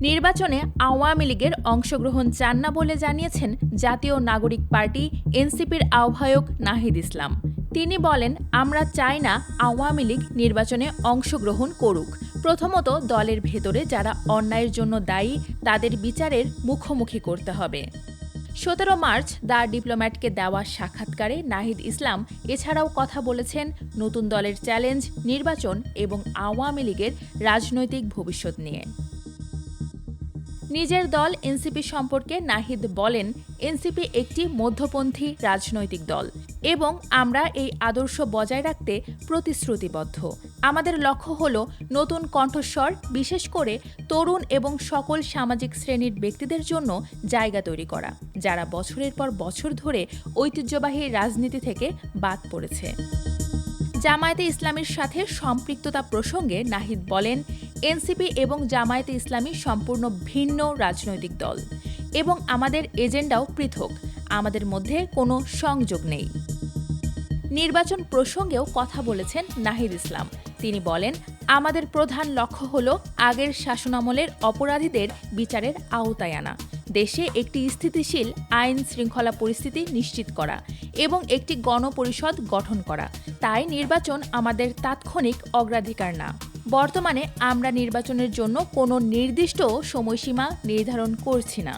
নির্বাচনে আওয়ামী লীগের অংশগ্রহণ চান না বলে জানিয়েছেন জাতীয় নাগরিক পার্টি এনসিপির আহ্বায়ক নাহিদ ইসলাম। তিনি বলেন, আমরা চাই না আওয়ামী লীগ নির্বাচনে অংশগ্রহণ করুক। প্রথমত দলের ভেতরে যারা অন্যায়ের জন্য দায়ী, তাদের বিচারের মুখোমুখি করতে হবে। সতেরো মার্চ দ্য ডিপ্লোম্যাটকে দেওয়া সাক্ষাৎকারে নাহিদ ইসলাম এছাড়াও কথা বলেছেন, নতুন দলের চ্যালেঞ্জ, নির্বাচন এবং আওয়ামী লীগের রাজনৈতিক ভবিষ্যৎ নিয়ে। নিজের দল এনসিপি সম্পর্কে নাহিদ বলেন, এনসিপি একটি মধ্যপন্থী রাজনৈতিক দল এবং আমরা এই আদর্শ বজায় রাখতে প্রতিশ্রুতিবদ্ধ। আমাদের লক্ষ্য হল নতুন কণ্ঠস্বর, বিশেষ করে তরুণ এবং সকল সামাজিক শ্রেণির ব্যক্তিদের জন্য জায়গা তৈরি করা, যারা বছরের পর বছর ধরে ঐতিহ্যবাহী রাজনীতি থেকে বাদ পড়েছে। জামায়াতে ইসলামের সাথে সম্পৃক্ততা প্রসঙ্গে নাহিদ বলেন এনসিপি এবং জামায়াতে ইসলামী সম্পূর্ণ ভিন্ন রাজনৈতিক দল। এবং আমাদের এজেন্ডাও পৃথক। আমাদের মধ্যে কোনো সংযোগ নেই। নির্বাচন প্রসঙ্গেও কথা বলেছেন নাহিদ ইসলাম। তিনি বলেন, আমাদের প্রধান লক্ষ্য হল আগের শাসনামলের অপরাধীদের বিচারের আওতায় আনা। দেশে একটি স্থিতিশীল আইন শৃঙ্খলা পরিস্থিতি নিশ্চিত করা এবং একটি গণপরিষদ গঠন করা। তাই নির্বাচন আমাদের তাৎক্ষণিক অগ্রাধিকার না। বর্তমানে আমরা নির্বাচনের জন্য কোনো নির্দিষ্ট সময়সীমা নির্ধারণ করছি না।